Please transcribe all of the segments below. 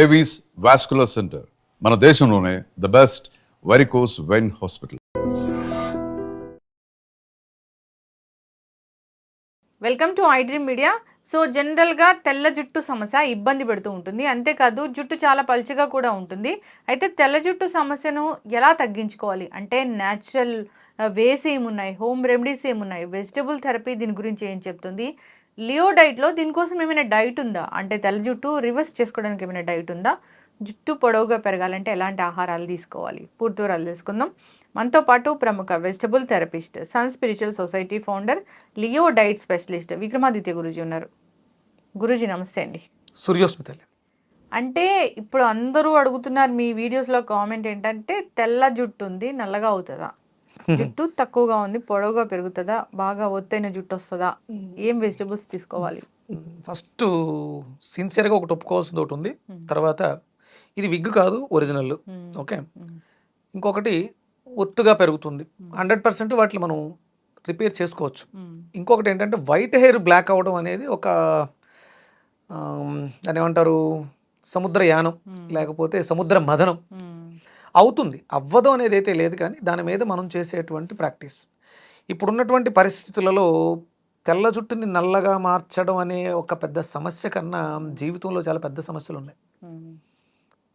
Avis vascular centre మన దేశంలోనే the best varicose vein hospital welcome to iDream media so జనరల్గా తెల్ల జుట్టు సమస్య ఇబ్బంది పెడుతూ ఉంటుంది. అంతేకాదు జుట్టు చాలా పలుచగా కూడా ఉంటుంది. అయితే తెల్ల జుట్టు సమస్యను ఎలా తగ్గించుకోవాలి? అంటే న్యాచురల్ వేస్ uh, ఏమున్నాయి? హోమ్ రెమెడీస్ ఏమున్నాయి? వెజిటబుల్ థెరపీ దీని గురించి ఏం చెప్తుంది? లియో డైట్లో దీనికోసం ఏమైనా డైట్ ఉందా? అంటే తెల్ల జుట్టు రివర్స్ చేసుకోవడానికి ఏమైనా డైట్ ఉందా? జుట్టు పొడవుగా పెరగాలంటే ఎలాంటి ఆహారాలు తీసుకోవాలి? పూర్తి వివరాలు తెలుసుకుందాం. మనతో పాటు ప్రముఖ vegetable therapist Sun Spiritual Society founder Leo diet specialist Vikramaditya Guruji ఉన్నారు. గురూజీ నమస్తే అండి. సూర్యోస్మితల్లి అంటే ఇప్పుడు అందరూ అడుగుతున్నారు మీ వీడియోస్లో కామెంట్ ఏంటంటే తెల్ల జుట్టు ఉంది నల్లగా అవుతుందా? జుట్టు తక్కువగా ఉంది పొడవుగా పెరుగుతుందా బాగా ఒత్తైన జుట్టు వస్తుందా ఏం వెజిటబుల్స్ తీసుకోవాలి ఫస్ట్ సిన్సియర్గా ఒకటి ఒప్పుకోవాల్సింది ఒకటి ఉంది. తర్వాత ఇది విగ్ కాదు ఒరిజినల్. ఓకే. ఇంకొకటి ఒత్తుగా పెరుగుతుంది. హండ్రెడ్ పర్సెంట్ వాటిని మనం రిపేర్ చేసుకోవచ్చు. ఇంకొకటి ఏంటంటే వైట్ హెయిర్ బ్లాక్ అవ్వడం అనేది ఒక దాన్ని ఏమంటారు సముద్ర యానం. లేకపోతే సముద్ర మదనం. అవుతుంది. అవ్వదు అనేది అయితే లేదు కానీ దాని మీద మనం చేసేటువంటి ప్రాక్టీస్. ఇప్పుడున్నటువంటి పరిస్థితులలో తెల్ల జుట్టుని నల్లగా మార్చడం అనే ఒక పెద్ద సమస్య కన్నా జీవితంలో చాలా పెద్ద సమస్యలు ఉన్నాయి.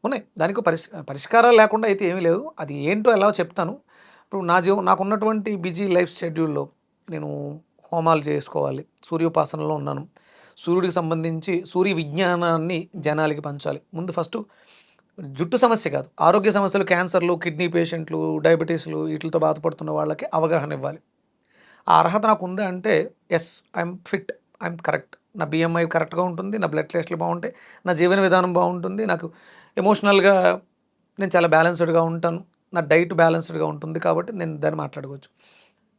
ఉన్నాయి. దానికి పరిష్ పరిష్కారాలు లేకుండా అయితే ఏమీ లేవు. అది ఏంటో ఎలా చెప్తాను. ఇప్పుడు నా జీవం నాకున్నటువంటి బిజీ లైఫ్ షెడ్యూల్లో నేను హోమాలు చేసుకోవాలి. సూర్యోపాసనలో ఉన్నాను. సూర్యుడికి సంబంధించి సూర్య విజ్ఞానాన్ని జనాలకి పంచాలి. ముందు ఫస్ట్ జుట్టు సమస్య కాదు. ఆరోగ్య సమస్యలు క్యాన్సర్లు కిడ్నీ పేషెంట్లు డయాబెటీస్లు వీటితో బాధపడుతున్న వాళ్ళకి అవగాహన ఇవ్వాలి. ఆ అర్హత నాకు ఉందా అంటే yes I'm fit I'm correct నా బిఎంఐ కరెక్ట్గా ఉంటుంది నా బ్లడ్ టెస్ట్లు బాగుంటాయి నా జీవన విధానం బాగుంటుంది నాకు ఎమోషనల్గా నేను చాలా బ్యాలెన్స్డ్గా ఉంటాను నా డైట్ బ్యాలెన్స్డ్గా ఉంటుంది కాబట్టి నేను దాన్ని మాట్లాడుకోవచ్చు.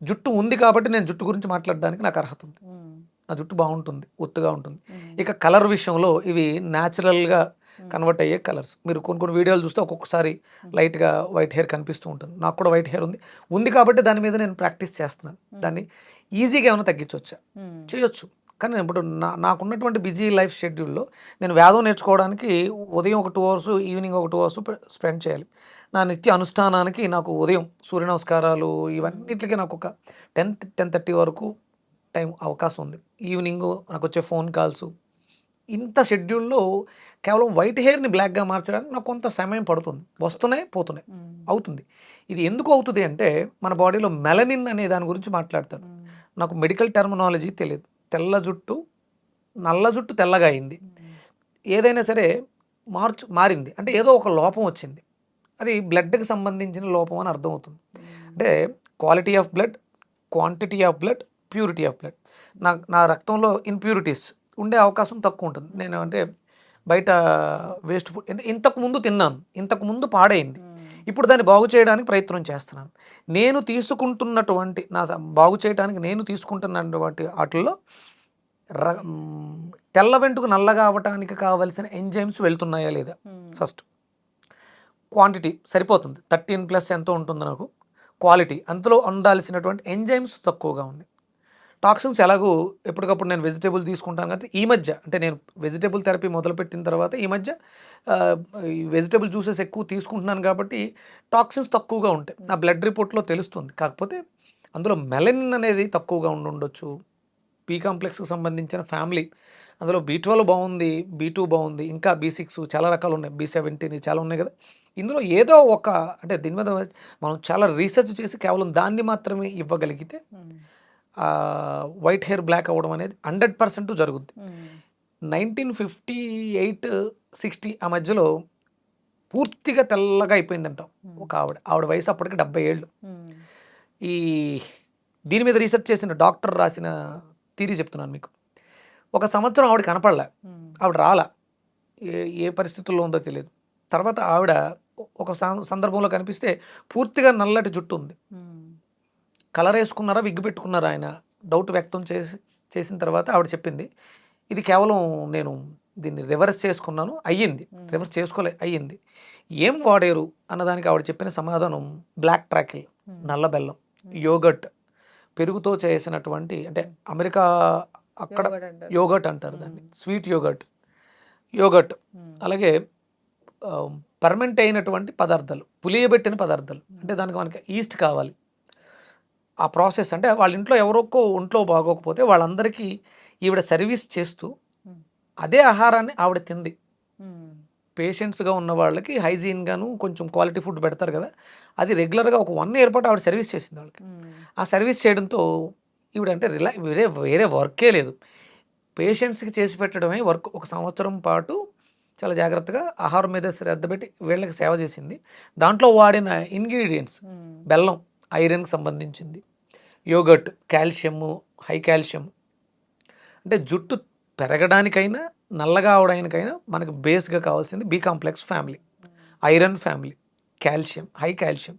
జుట్టు ఉంది కాబట్టి నేను జుట్టు గురించి మాట్లాడడానికి నాకు అర్హత ఉంది. నా జుట్టు బాగుంటుంది ఒత్తుగా ఉంటుంది. ఇక కలర్ విషయంలో ఇవి న్యాచురల్గా కన్వర్ట్ అయ్యే కలర్స్ మీరు కొన్ని కొన్ని వీడియోలు చూస్తే ఒక్కొక్కసారి లైట్గా వైట్ హెయిర్ కనిపిస్తూ ఉంటుంది. నాకు కూడా వైట్ హెయిర్ ఉంది. ఉంది కాబట్టి దాని మీద నేను ప్రాక్టీస్ చేస్తున్నాను. దాన్ని ఈజీగా ఏమైనా తగ్గించవచ్చా మ్మ్. చేయొచ్చు. కానీ ఇప్పుడు నా నాకున్నటువంటి బిజీ లైఫ్ షెడ్యూల్లో నేను వేదం నేర్చుకోవడానికి ఉదయం ఒక టూ అవర్స్ ఈవినింగ్ ఒక టూ అవర్స్ స్పెండ్ చేయాలి. నా నిత్య అనుష్ఠానానికి నాకు ఉదయం సూర్య నమస్కారాలు ఇవన్నిటికీ నాకు ఒక టెన్ టెన్ థర్టీ వరకు టైం అవకాశం ఉంది. ఈవినింగ్ నాకు వచ్చే ఫోన్ కాల్స్ ఇంత షెడ్యూల్లో కేవలం వైట్ హెయిర్ని బ్లాక్గా మార్చడానికి నాకు కొంత సమయం పడుతుంది. వస్తున్నాయి పోతున్నాయి. అవుతుంది. ఇది ఎందుకు అవుతుంది అంటే మన బాడీలో మెలనిన్ అనే దాని గురించి మాట్లాడతాను. నాకు మెడికల్ టెర్మినాలజీ తెలియదు. తెల్ల జుట్టు నల్ల జుట్టు తెల్లగా అయింది. ఏదైనా సరే మార్చు మారింది. అంటే ఏదో ఒక లోపం వచ్చింది. అది బ్లడ్కి సంబంధించిన లోపం అని అర్థమవుతుంది అంటే quality of blood quantity of blood purity of blood. నా నా రక్తంలో ఇన్ప్యూరిటీస్ ఉండే అవకాశం తక్కువ ఉంటుంది నేను అంటే బయట వేస్ట్ ఫుడ్ అంటే ఇంతకు ముందు తిన్నాను. ఇంతకు ముందు పాడైంది. ఇప్పుడు దాన్ని బాగు చేయడానికి ప్రయత్నం చేస్తున్నాను. నేను తీసుకుంటున్నటువంటి నా బాగు చేయడానికి నేను తీసుకుంటున్నటువంటి వాటిల్లో తెల్ల వెంటుకు నల్లగా అవ్వటానికి కావలసిన ఎంజైమ్స్ వెళ్తున్నాయా లేదా. ఫస్ట్. క్వాంటిటీ సరిపోతుంది. థర్టీన్ ప్లస్ ఎంతో ఉంటుంది నాకు. క్వాలిటీ అందులో ఉండాల్సినటువంటి ఎంజైమ్స్ తక్కువగా ఉన్నాయి. టాక్సిన్స్ ఎలాగో ఎప్పటికప్పుడు నేను వెజిటేబుల్ తీసుకుంటాను కాబట్టి ఈ మధ్య అంటే నేను వెజిటేబుల్ థెరపీ మొదలుపెట్టిన తర్వాత ఈ మధ్య ఈ వెజిటేబుల్ జ్యూసెస్ ఎక్కువ తీసుకుంటున్నాను కాబట్టి టాక్సిన్స్ తక్కువగా ఉంటాయి. నా బ్లడ్ రిపోర్ట్లో తెలుస్తుంది. కాకపోతే అందులో మెలనిన్ అనేది తక్కువగా ఉండి ఉండొచ్చు. బీ కాంప్లెక్స్కి సంబంధించిన ఫ్యామిలీ అందులో బీ ట్వెల్వ్ బాగుంది బీ టూ బాగుంది ఇంకా బీ సిక్స్ చాలా రకాలు ఉన్నాయి. బీ సెవెంటీన్ చాలా ఉన్నాయి కదా. ఇందులో ఏదో ఒక అంటే దీని మీద మనం చాలా రీసెర్చ్ చేసి కేవలం దాన్ని మాత్రమే ఇవ్వగలిగితే వైట్ హెయిర్ బ్లాక్ అవ్వడం అనేది హండ్రెడ్ పర్సెంట్ జరుగుద్ది. నైన్టీన్ ఫిఫ్టీ ఎయిట్ సిక్స్టీ ఆ మధ్యలో పూర్తిగా తెల్లగా అయిపోయిందంటాం ఒక ఆవిడ. ఆవిడ వయసు అప్పటికి డెబ్బై ఏళ్ళు. ఈ దీని మీద రీసెర్చ్ చేసిన డాక్టర్ రాసిన థీరీ చెప్తున్నాను మీకు. ఒక సంవత్సరం ఆవిడ కనపడలే. ఆవిడ రాలా. ఏ ఏ పరిస్థితుల్లో ఉందో తెలియదు. తర్వాత ఆవిడ ఒక సందర్భంలో కనిపిస్తే పూర్తిగా నల్లటి జుట్టు ఉంది. కలర్ వేసుకున్నారా విగ్గు పెట్టుకున్నారా ఆయన? డౌట్ వ్యక్తం చేసి చేసిన తర్వాత ఆవిడ చెప్పింది ఇది కేవలం నేను దీన్ని రివర్స్ చేసుకున్నాను అయ్యింది. రివర్స్ చేసుకోలే అయ్యింది. ఏం వాడారు? అన్నదానికి ఆవిడ చెప్పిన సమాధానం బ్లాక్ ట్రాకిల్. నల్ల బెల్లం యోగట్ పెరుగుతో చేసినటువంటి అంటే అమెరికా అక్కడ యోగట్ అంటారు. దాన్ని. Sweet yoghurt yoghurt. అలాగే పర్మనెంట్ అయినటువంటి పదార్థాలు పులియబెట్టిన పదార్థాలు. అంటే దానికి మనకి ఈస్ట్ కావాలి. ఆ ప్రాసెస్ అంటే వాళ్ళ ఇంట్లో ఎవరొక్కో ఒంట్లో బాగోకపోతే వాళ్ళందరికీ ఈవిడ సర్వీస్ చేస్తూ అదే ఆహారాన్ని ఆవిడ తింది. పేషెంట్స్గా ఉన్న వాళ్ళకి హైజీన్గాను కొంచెం క్వాలిటీ ఫుడ్ పెడతారు కదా అది రెగ్యులర్గా ఒక వన్ ఇయర్ పాటు ఆవిడ సర్వీస్ చేసింది వాళ్ళకి. ఆ సర్వీస్ చేయడంతో ఈవిడ అంటే రిలా వేరే వేరే వర్కే లేదు. పేషెంట్స్కి చేసి పెట్టడమే వర్క్. ఒక సంవత్సరం పాటు చాలా జాగ్రత్తగా ఆహారం మీద శ్రద్ధ పెట్టి వీళ్ళకి సేవ చేసింది. దాంట్లో వాడిన ఇంగ్రీడియంట్స్ బెల్లం ఐరన్కి సంబంధించింది. యోగట్ కాల్షియము హై కాల్షియం అంటే జుట్టు పెరగడానికైనా నల్లగా అవడానికైనా మనకు బేస్గా కావాల్సింది B complex family. Iron family calcium high calcium.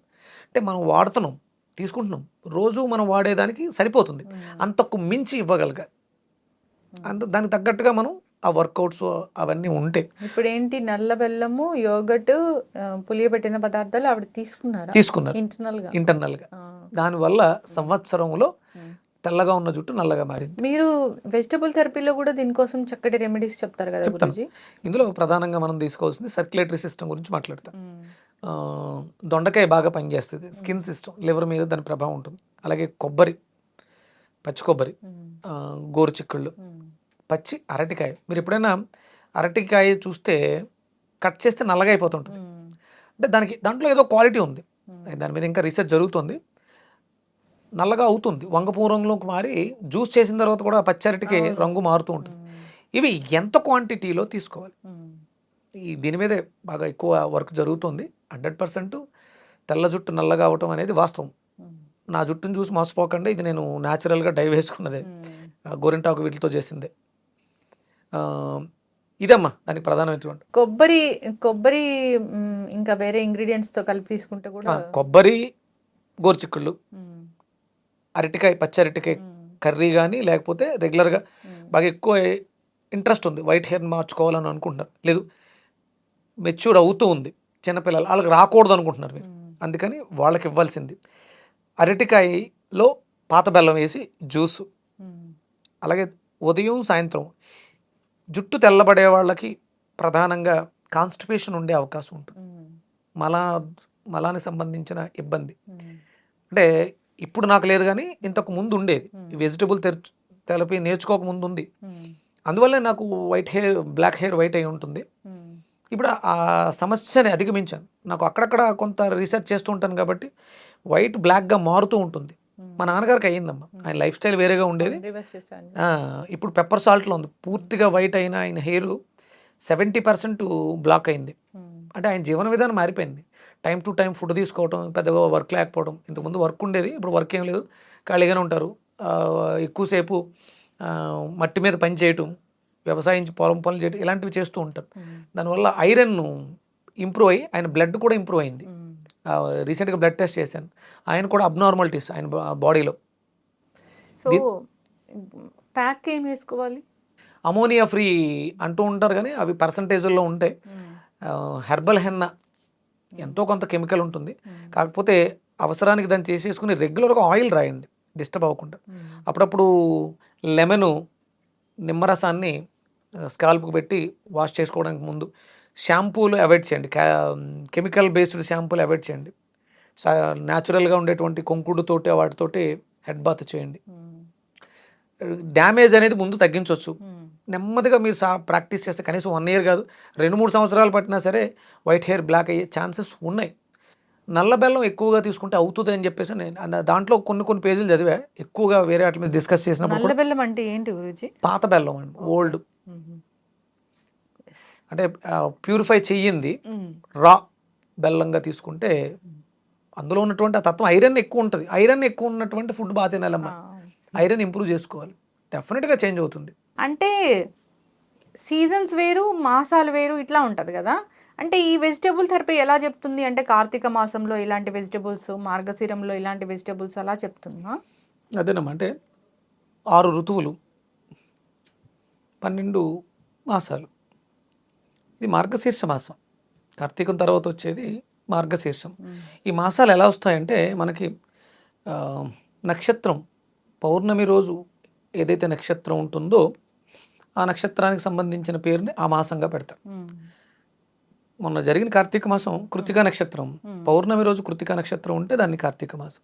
అంటే మనం వాడుతున్నాం తీసుకుంటున్నాం. రోజు మనం వాడేదానికి సరిపోతుంది. అంతకు మించి ఇవ్వగలగాలి. అంత దానికి తగ్గట్టుగా మనం ఆ వర్కౌట్స్ అవన్నీ ఉంటే. ఇప్పుడు ఏంటి నల్ల బెల్లము యోగట్ పులియబెట్టిన పదార్థాలు ఆవిడ తీసుకున్నారా? తీసుకున్నారు. ఇంటర్నల్గా ఇంటర్నల్గా. ఆ. దానివల్ల సంవత్సరంలో ఉమ్. తెల్లగా ఉన్న జుట్టు నల్లగా మారింది. మీరు వెజిటబుల్ థెరపీలో కూడా దీనికోసం చక్కటి రెమెడీస్ చెప్తారు కదా. గురుజీ? ఇందులో ప్రధానంగా మనం తీసుకోవాల్సింది సర్క్యులేటరీ సిస్టమ్ గురించి మాట్లాడతాం. ఆ, దొండకాయ బాగా పనిచేస్తుంది. స్కిన్ సిస్టమ్ లివర్ మీద దాని ప్రభావం ఉంటుంది. అలాగే కొబ్బరి పచ్చి కొబ్బరి ఆ, గోరు చిక్కుళ్ళు పచ్చి అరటికాయ. మీరు ఎప్పుడైనా అరటికాయ చూస్తే కట్ చేస్తే నల్లగా అయిపోతుంటుంది. అంటే దానికి దాంట్లో ఏదో క్వాలిటీ ఉంది. దాని మీద ఇంకా రీసెర్చ్ జరుగుతుంది. నల్లగా అవుతుంది. వంగపూరంలోకి మారి జ్యూస్ చేసిన తర్వాత కూడా ఆ పచ్చి అరటికి అవును. రంగు మారుతూ ఉంటుంది. ఇవి ఎంత క్వాంటిటీలో తీసుకోవాలి? ఈ దీని మీదే బాగా ఎక్కువ వర్క్ జరుగుతుంది. హండ్రెడ్ పర్సెంట్ తెల్ల జుట్టు నల్లగా అవటం అనేది వాస్తవం. నా జుట్టును చూసి మోసపోకండి. ఇది నేను న్యాచురల్గా డై వేసుకున్నదే. గోరింటాకు వీటితో చేసిందే. ఇదమ్మా దానికి ప్రధానమైనటువంటి. కొబ్బరి కొబ్బరి ఇంకా వేరే ఇంగ్రీడియంట్స్తో కలిపి తీసుకుంటే కూడా కొబ్బరి గోరుచిక్కుళ్ళు. అరటికాయ పచ్చి అరటికాయ కర్రీ కానీ లేకపోతే రెగ్యులర్గా బాగా ఎక్కువ ఇంట్రెస్ట్ ఉంది. వైట్ హెయిర్ మార్చుకోవాలని అనుకుంటున్నారు. లేదు మెచ్యూర్ అవుతూ ఉంది. చిన్నపిల్లలు వాళ్ళకి రాకూడదు అనుకుంటున్నారు మీరు. అందుకని వాళ్ళకి ఇవ్వాల్సింది అరటికాయలో పాత బెల్లం వేసి జ్యూసు. అలాగే ఉదయం సాయంత్రం జుట్టు తెల్లబడే వాళ్ళకి ప్రధానంగా కాన్స్టిపేషన్ ఉండే అవకాశం ఉంటుంది. మలా మలానికి సంబంధించిన ఇబ్బంది. అంటే ఇప్పుడు నాకు లేదు కానీ ఇంతకు ముందు ఉండేది. Hmm. వెజిటబుల్ థెరపీ నేర్చుకోక ముందు ఉంది. మ్, అందువల్లే నాకు white hair black hair white అయి ఉంటుంది. మ్, ఇప్పుడు ఆ సమస్యని అధిగమించాను. నాకు అక్కడక్కడ కొంత రీసెర్చ్ చేస్తూ ఉంటాను కాబట్టి వైట్ బ్లాక్గా మారుతూ ఉంటుంది. మ్. నాన్నగారికి అయ్యిందమ్మా. ఆయన లైఫ్ స్టైల్ వేరేగా ఉండేది. ఇప్పుడు పెప్పర్ సాల్ట్లో ఉంది. పూర్తిగా వైట్ అయిన ఆయన హెయిర్ సెవెంటీ పర్సెంట్ బ్లాక్ అయింది. అంటే ఆయన జీవన విధానం మారిపోయింది. టైం టు టైం ఫుడ్ తీసుకోవడం పెద్దగా వర్క్ లేకపోవడం ఇంతకుముందు వర్క్ ఉండేది ఇప్పుడు వర్క్ ఏం లేదు. ఖాళీగానే ఉంటారు. ఎక్కువసేపు మట్టి మీద పని చేయటం వ్యవసాయం పొలం పనులు చేయటం ఇలాంటివి చేస్తూ ఉంటారు. దానివల్ల ఐరన్ ఇంప్రూవ్ అయ్యి ఆయన బ్లడ్ కూడా ఇంప్రూవ్ అయింది. రీసెంట్గా బ్లడ్ టెస్ట్ చేశాను. ఆయన కూడా అబ్నార్మాలిటీస్ ఆయన బాడీలో. సో ప్యాక్ ఏం వేసుకోవాలి? అమోనియా ఫ్రీ అంటూ ఉంటారు కానీ అవి పర్సంటేజ్లో ఉంటాయి. హెర్బల్ హెన్న ఎంతో కొంత కెమికల్ ఉంటుంది. మ్, కాకపోతే అవసరానికి దాన్ని చేసేసుకుని రెగ్యులర్గా ఆయిల్ రాయండి డిస్టర్బ్ అవ్వకుండా. మ్, అప్పుడప్పుడు లెమను నిమ్మరసాన్ని స్కాల్ప్కి పెట్టి వాష్ చేసుకోవడానికి ముందు షాంపూలు అవాయిడ్ చేయండి. కెమికల్ బేస్డ్ షాంపూలు అవాయిడ్ చేయండి. న్యాచురల్గా ఉండేటువంటి కొంకుడుతోటి వాటితోటి హెడ్ బాత్ చేయండి. డ్యామేజ్ అనేది ముందు తగ్గించవచ్చు. నెమ్మదిగా మీరు సా ప్రాక్టీస్ చేస్తే కనీసం వన్ ఇయర్ కాదు రెండు మూడు సంవత్సరాలు పట్టినా సరే వైట్ హెయిర్ బ్లాక్ అయ్యే ఛాన్సెస్ ఉన్నాయి. నల్ల బెల్లం ఎక్కువగా తీసుకుంటే అవుతుంది అని చెప్పేసి నేను దాంట్లో కొన్ని కొన్ని పేజీలు చదివా. ఎక్కువగా వేరే వాటి మీద డిస్కస్ చేసినప్పుడు నల్ల బెల్లం అంటే ఏంటి గురుజీ? పాత బెల్లం అండి ఓల్డ్. అంటే ప్యూరిఫై చెయ్యింది రా బెల్లంగా తీసుకుంటే అందులో ఉన్నటువంటి ఆ తత్వం ఐరన్ ఎక్కువ ఉంటుంది. ఐరన్ ఎక్కువ ఉన్నటువంటి ఫుడ్ బాగా తినాలమ్మా ఐరన్ ఇంప్రూవ్ చేసుకోవాలి. డెఫినెట్గా చేంజ్ అవుతుంది. అంటే సీజన్స్ వేరు మాసాలు వేరు ఇట్లా ఉంటది కదా. అంటే ఈ వెజిటబుల్ థెరపీ ఎలా చెప్తుంది? అంటే కార్తీక మాసంలో ఇలాంటి వెజిటబుల్స్ మార్గశిరంలో ఇలాంటి వెజిటబుల్స్ అలా చెప్తుందా? అదేనమ్మా అంటే ఆరు ఋతువులు పన్నెండు మాసాలు. ఇది మార్గశీర్ష మాసం. కార్తీకం తర్వాత వచ్చేది మార్గశీర్షం. ఈ మాసాలు ఎలా వస్తాయంటే మనకి నక్షత్రం పౌర్ణమి రోజు ఏదైతే నక్షత్రం ఉంటుందో ఆ నక్షత్రానికి సంబంధించిన పేరుని ఆ మాసంగా పెడతారు. మొన్న జరిగిన కార్తీక మాసం కృతిక నక్షత్రం. పౌర్ణమి రోజు కృతిక నక్షత్రం ఉంటే దాన్ని కార్తీక మాసం.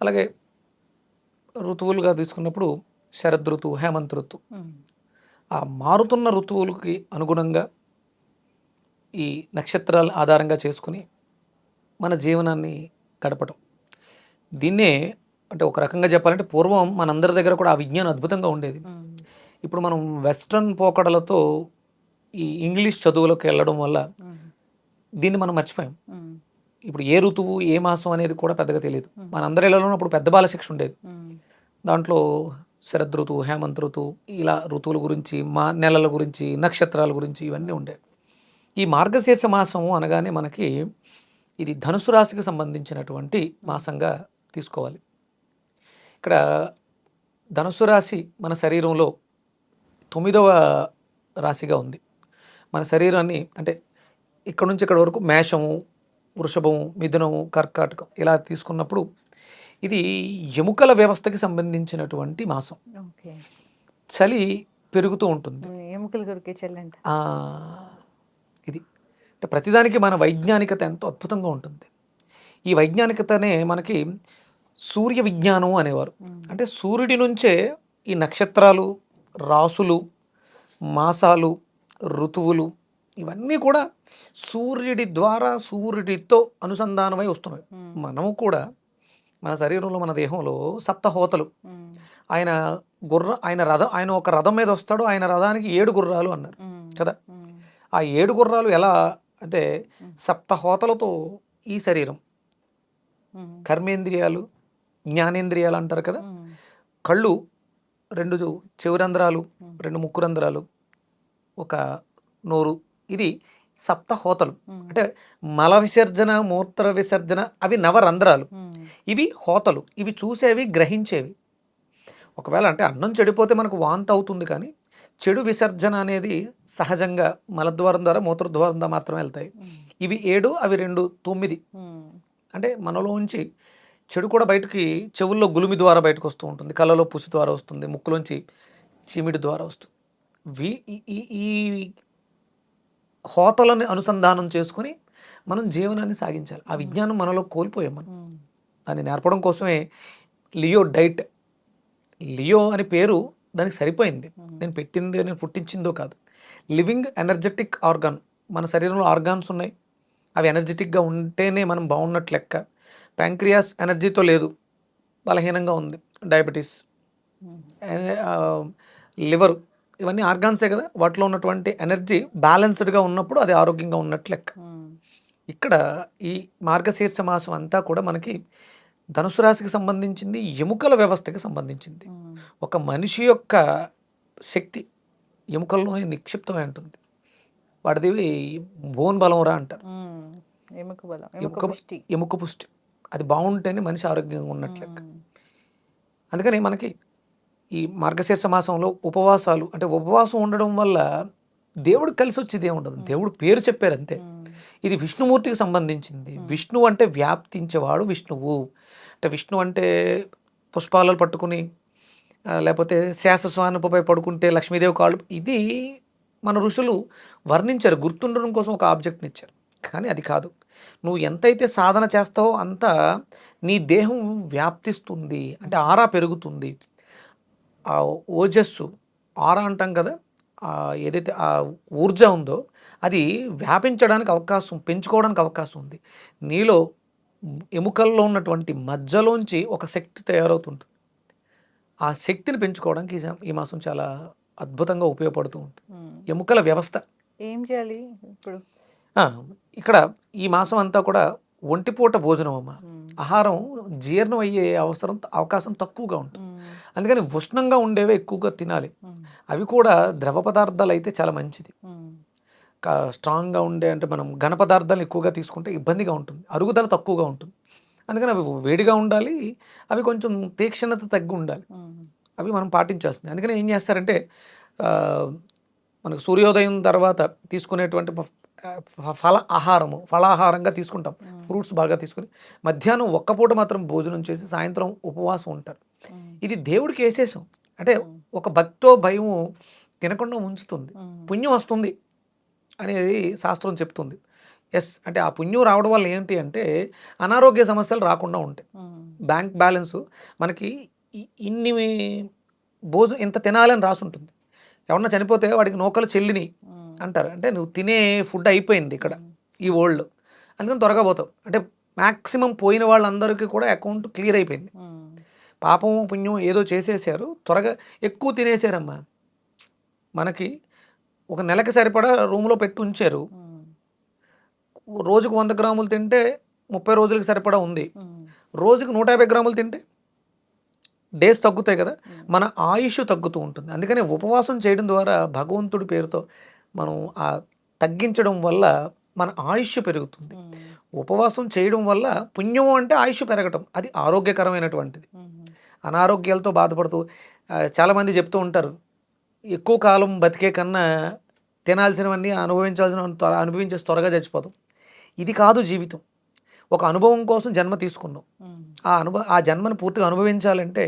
అలాగే ఋతువులుగా తీసుకున్నప్పుడు శరద్ ఋతువు హేమంత్ ఋతువు ఆ మారుతున్న ఋతువులకి అనుగుణంగా ఈ నక్షత్రాల ఆధారంగా చేసుకుని మన జీవనాన్ని గడపటం. దీన్నే అంటే ఒక రకంగా చెప్పాలంటే పూర్వం మనందరి దగ్గర కూడా ఆ విజ్ఞానం అద్భుతంగా ఉండేది. ఇప్పుడు మనం వెస్ట్రన్ పోకడలతో ఈ ఇంగ్లీష్ చదువులకు వెళ్ళడం వల్ల దీన్ని మనం మర్చిపోయాం. ఇప్పుడు ఏ ఋతువు ఏ మాసం అనేది కూడా పెద్దగా తెలియదు. మనందరి ఇళ్ళలో అప్పుడు పెద్ద బాల శిక్ష ఉండేది దాంట్లో శరద్ ఋతువు హేమంత్ ఋతువు ఇలా ఋతువుల గురించి మా నెలల గురించి నక్షత్రాల గురించి ఇవన్నీ ఉండేవి. ఈ మార్గశీర్ష మాసము అనగానే మనకి ఇది ధనుసు రాశికి సంబంధించినటువంటి మాసంగా తీసుకోవాలి. ఇక్కడ ధనుసు రాశి మన శరీరంలో తొమ్మిదవ రాశిగా ఉంది. మన శరీరాన్ని అంటే ఇక్కడ నుంచి ఇక్కడ వరకు మేషము వృషభము మిథునము కర్కాటకం ఇలా తీసుకున్నప్పుడు ఇది ఎముకల వ్యవస్థకి సంబంధించినటువంటి మాసం. చలి పెరుగుతూ ఉంటుంది. ఎముకల గురికి చెల్లంట ఆ, ఇది. అంటే ప్రతిదానికి మన వైజ్ఞానికత ఎంతో అద్భుతంగా ఉంటుంది. ఈ వైజ్ఞానికతనే మనకి సూర్య విజ్ఞానం అనేవారు అంటే సూర్యుడి నుంచే ఈ నక్షత్రాలు రాసులు మాసాలు ఋతువులు ఇవన్నీ కూడా సూర్యుడి ద్వారా సూర్యుడితో అనుసంధానమై వస్తున్నాయి. మనము కూడా మన శరీరంలో మన దేహంలో సప్తహోతలు ఆయన గుర్ర ఆయన రథం ఆయన ఒక రథం మీద వస్తాడు ఆయన రథానికి ఏడు గుర్రాలు అన్నారు. కదా? ఆ ఏడు గుర్రాలు ఎలా అంటే సప్తహోతలతో ఈ శరీరం. కర్మేంద్రియాలు జ్ఞానేంద్రియాలు అంటారు కదా కళ్ళు రెండు చెవురంధ్రాలు రెండు ముక్కురంధ్రాలు ఒక నోరు. ఇది సప్తహోతలు ఉమ్, అంటే మల విసర్జన మూత్ర విసర్జన అవి నవరంధ్రాలు. ఇవి హోతలు. ఇవి చూసేవి గ్రహించేవి. ఒకవేళ అంటే అన్నం చెడిపోతే మనకు వాంతి అవుతుంది కానీ చెడు విసర్జన అనేది సహజంగా మలద్వారం ద్వారా మూత్రద్వారం ద్వారా మాత్రమే వెళ్తాయి. ఇవి ఏడు అవి రెండు తొమ్మిది. అంటే మనలోంచి చెడు కూడా బయటికి చెవుల్లో గులుమి ద్వారా బయటకు వస్తూ ఉంటుంది. కళ్ళలో పుసి ద్వారా వస్తుంది. ముక్కులోంచి చీమిడి ద్వారా వస్తుంది. వీ ఈ- ఈ హోతలను అనుసంధానం చేసుకుని మనం జీవనాన్ని సాగించాలి. ఆ విజ్ఞానం మనలో కోల్పోయాం మనం. దాన్ని నేర్పడం కోసమే లియో డైట్. లియో అని పేరు దానికి సరిపోయింది. నేను పెట్టింది నేను పుట్టించిందో కాదు. Living energetic organ. మన శరీరంలో ఆర్గాన్స్ ఉన్నాయి. అవి ఎనర్జెటిక్గా ఉంటేనే మనం బాగున్నట్లు లెక్క. ప్యాంక్రియాస్ ఎనర్జీతో లేదు. బలహీనంగా ఉంది. డయాబెటీస్. లివర్. ఇవన్నీ ఆర్గాన్సే కదా. వాటిలో ఉన్నటువంటి ఎనర్జీ బ్యాలెన్స్డ్గా ఉన్నప్పుడు అది ఆరోగ్యంగా ఉన్నట్లు లెక్క. ఉమ్, ఇక్కడ ఈ మార్గశీర్ష మాసం అంతా కూడా మనకి ధనుసు రాశికి సంబంధించింది ఎముకల వ్యవస్థకి సంబంధించింది. ఉమ్, ఒక మనిషి యొక్క శక్తి ఎముకల్లోనే నిక్షిప్తమై ఉంటుంది. వాడిది బోన్ బలంరా అంటారు. ఎముక బలం పుష్టి. ఎముక పుష్టి. అది బాగుంటేనే మనిషి ఆరోగ్యంగా ఉన్నట్లు. అందుకని మనకి ఈ మార్గశీర్ష మాసంలో ఉపవాసాలు అంటే ఉపవాసం ఉండడం వల్ల దేవుడు కలిసి వచ్చేది ఉండదు దేవుడు పేరు చెప్పారు అంతే. ఇది విష్ణుమూర్తికి సంబంధించింది. విష్ణు అంటే వ్యాప్తించేవాడు విష్ణువు. అంటే విష్ణు అంటే పుష్పాలను పట్టుకుని లేకపోతే శాసస్వానుపై పడుకుంటే లక్ష్మీదేవి కాళ్ళు ఇది మన ఋషులు వర్ణించారు. గుర్తుండడం కోసం ఒక ఆబ్జెక్ట్ని ఇచ్చారు. కానీ అది కాదు. నువ్వు ఎంతైతే సాధన చేస్తావో అంత నీ దేహం వ్యాప్తిస్తుంది. అంటే ఆరా పెరుగుతుంది. ఆ ఓజస్సు ఆరా అంటాం కదా ఆ ఏదైతే ఆ ఊర్జ ఉందో అది వ్యాపించడానికి అవకాశం పెంచుకోవడానికి అవకాశం ఉంది. నీలో ఎముకల్లో ఉన్నటువంటి మజ్జలోంచి ఒక శక్తి తయారవుతుంటుంది. ఆ శక్తిని పెంచుకోవడానికి ఈ మాసం చాలా అద్భుతంగా ఉపయోగపడుతూ ఉంటుంది. ఎముకల వ్యవస్థ. ఏం చేయాలి ఇప్పుడు? ఇక్కడ ఈ మాసం అంతా కూడా ఒంటిపూట భోజనం అమ్మ. ఆహారం జీర్ణం అయ్యే అవసరం అవకాశం తక్కువగా ఉంటుంది. అందుకని ఉష్ణంగా ఉండేవే ఎక్కువగా తినాలి. అవి కూడా ద్రవ పదార్థాలు అయితే చాలా మంచిది. స్ట్రాంగ్గా ఉండే అంటే మనం ఘన పదార్థాలు ఎక్కువగా తీసుకుంటే ఇబ్బందిగా ఉంటుంది. అరుగుదల తక్కువగా ఉంటుంది. అందుకని అవి వేడిగా ఉండాలి. అవి కొంచెం తీక్షణత తగ్గి ఉండాలి. అవి మనం పాటించాల్సింది. అందుకని ఏం చేస్తారంటే మనకు సూర్యోదయం తర్వాత తీసుకునేటువంటి ఫల ఆహారము ఫలాహారంగా తీసుకుంటాం. ఫ్రూట్స్ బాగా తీసుకుని మధ్యాహ్నం ఒక్క పూట మాత్రం భోజనం చేసి సాయంత్రం ఉపవాసం ఉంటారు. ఇది దేవుడికి వేసేసాం. అంటే ఒక భక్తో భయము తినకుండా ఉంచుతుంది పుణ్యం వస్తుంది అనేది శాస్త్రం చెప్తుంది. ఎస్ అంటే ఆ పుణ్యం రావడం వల్ల ఏంటి అంటే అనారోగ్య సమస్యలు రాకుండా ఉంటాయి. బ్యాంక్ బ్యాలెన్స్ మనకి ఇన్ని భోజనం ఇంత తినాలని రాసి ఉంటుంది ఎవరన్నా చనిపోతే వాడికి నూకలు చెల్లిని అంటారు. అంటే నువ్వు తినే ఫుడ్ అయిపోయింది ఇక్కడ ఈ వరల్డ్లో అందుకని త్వరగా పోతావు. అంటే మ్యాక్సిమం పోయిన వాళ్ళందరికీ కూడా అకౌంట్ క్లియర్ అయిపోయింది. పాపం పుణ్యం ఏదో చేసేసారు. త్వరగా ఎక్కువ తినేసారమ్మా. మనకి ఒక నెలకి సరిపడా రూమ్లో పెట్టి ఉంచారు. రోజుకు వంద గ్రాములు తింటే ముప్పై రోజులకి సరిపడా ఉంది. రోజుకు నూట యాభై గ్రాములు తింటే డేస్ తగ్గుతాయి కదా. మన ఆయుష్ తగ్గుతూ ఉంటుంది. అందుకని ఉపవాసం చేయడం ద్వారా భగవంతుడి పేరుతో మనం ఆ తగ్గించడం వల్ల మన ఆయుష్ పెరుగుతుంది. ఉపవాసం చేయడం వల్ల పుణ్యం అంటే ఆయుష్ పెరగటం. అది ఆరోగ్యకరమైనటువంటిది. అనారోగ్యాలతో బాధపడుతూ చాలామంది చెప్తూ ఉంటారు. ఎక్కువ కాలం బతికే కన్నా తినాల్సినవన్నీ అనుభవించాల్సిన త్వర అనుభవించేసి త్వరగా చచ్చిపోతాం. ఇది కాదు జీవితం. ఒక అనుభవం కోసం జన్మ తీసుకున్నాం. ఆ అనుభవ ఆ జన్మను పూర్తిగా అనుభవించాలంటే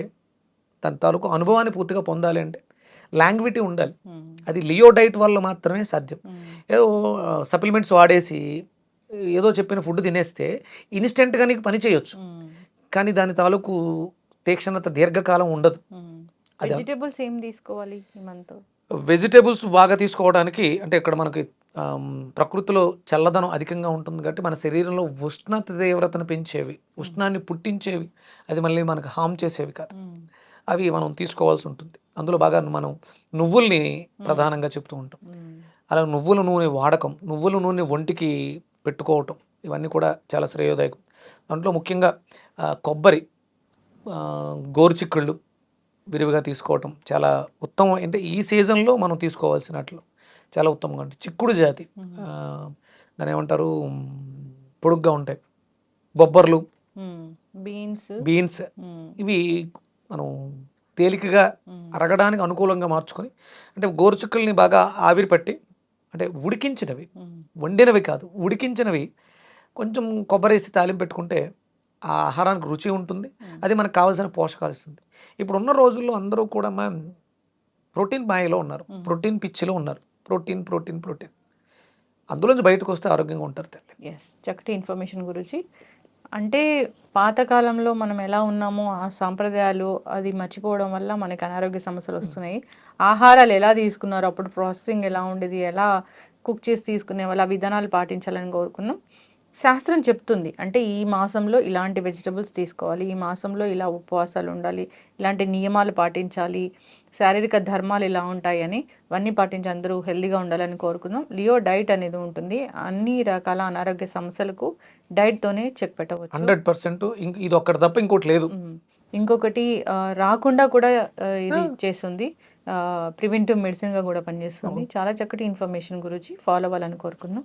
దాని తాలూకు అనుభవాన్ని పూర్తిగా పొందాలి అంటే లాంగ్విటీ ఉండాలి. అది లియో డైట్ వల్ల మాత్రమే సాధ్యం. ఏదో సప్లిమెంట్స్ వాడేసి ఏదో చెప్పిన ఫుడ్ తినేస్తే ఇన్స్టెంట్గా నీకు పని చేయొచ్చు. కానీ దాని తాలూకు తీక్షణత దీర్ఘకాలం ఉండదు. వెజిటేబుల్స్ ఏం తీసుకోవాలి వెజిటేబుల్స్ బాగా తీసుకోవడానికి అంటే ఇక్కడ మనకి ప్రకృతిలో చల్లదనం అధికంగా ఉంటుంది కాబట్టి మన శరీరంలో ఉష్ణత తీవ్రతను పెంచేవి. ఉష్ణాన్ని పుట్టించేవి. అది మళ్ళీ మనకు హామ్ చేసేవి కాదు. అవి మనం తీసుకోవాల్సి ఉంటుంది. అందులో బాగా మనం నువ్వుల్ని ప్రధానంగా చెప్తూ ఉంటాం. అలా నువ్వుల నూనె వాడకం నువ్వుల నూనె ఒంటికి పెట్టుకోవటం ఇవన్నీ కూడా చాలా శ్రేయోదాయకం. దాంట్లో ముఖ్యంగా కొబ్బరి గోరుచిక్కుళ్ళు విరివిగా తీసుకోవటం చాలా ఉత్తమం. అంటే ఈ సీజన్లో మనం తీసుకోవాల్సినట్లు చాలా ఉత్తమంగా ఉంటుంది. చిక్కుడు జాతి దాని ఏమంటారు? పొడుగ్గా ఉంటాయి. బొబ్బర్లు బీన్స్. బీన్స్ ఇవి మనం తేలికగా అరగడానికి అనుకూలంగా మార్చుకొని అంటే గోరుచుక్కల్ని బాగా ఆవిరి పట్టి అంటే ఉడికించినవి వండినవి కాదు ఉడికించినవి కొంచెం కొబ్బరి వేసి తాలింపు పెట్టుకుంటే ఆ ఆహారానికి రుచి ఉంటుంది అది మనకు కావాల్సిన పోషకాలు ఇస్తుంది. ఇప్పుడు ఉన్న రోజుల్లో అందరూ కూడా మ్యామ్ ప్రోటీన్ మాయలో ఉన్నారు. ప్రోటీన్ పిచ్చిలో ఉన్నారు ప్రోటీన్ ప్రోటీన్ ప్రోటీన్. అందులోంచి బయటకు వస్తే ఆరోగ్యంగా ఉంటారు తల్లి. ఎస్ చక్కటి ఇన్ఫర్మేషన్ గురించి. అంటే పాతకాలంలో మనం ఎలా ఉన్నామో ఆ సాంప్రదాయాలు అది మర్చిపోవడం వల్ల మనకి అనారోగ్య సమస్యలు వస్తున్నాయి. ఆహారాలు ఎలా తీసుకున్నారు? అప్పుడు ప్రాసెసింగ్ ఎలా ఉండేది? ఎలా కుక్ చేసి తీసుకునే వాళ్ళ విధానాలు పాటించాలని కోరుకున్నాం. శాస్త్రం చెప్తుంది. అంటే ఈ మాసంలో ఇలాంటి వెజిటబుల్స్ తీసుకోవాలి. ఈ మాసంలో ఇలా ఉపవాసాలు ఉండాలి. ఇలాంటి నియమాలు పాటించాలి. శారీరక ధర్మాలు ఇలా ఉంటాయని అవన్నీ పాటించి అందరూ హెల్దీగా ఉండాలని కోరుకుందాం. లియో డైట్ అనేది ఉంటుంది. అన్ని రకాల అనారోగ్య సమస్యలకు డైట్తోనే చెక్ పెట్టవచ్చు. హండ్రెడ్ పర్సెంట్ ఇది ఒక్కటి తప్ప ఇంకోటి లేదు. ఇంకొకటి రాకుండా కూడా ఇది. చేస్తుంది. ప్రివెంటివ్ మెడిసిన్గా కూడా పనిచేస్తుంది. చాలా చక్కటి ఇన్ఫర్మేషన్ గురించి ఫాలో అవ్వాలని కోరుకున్నాం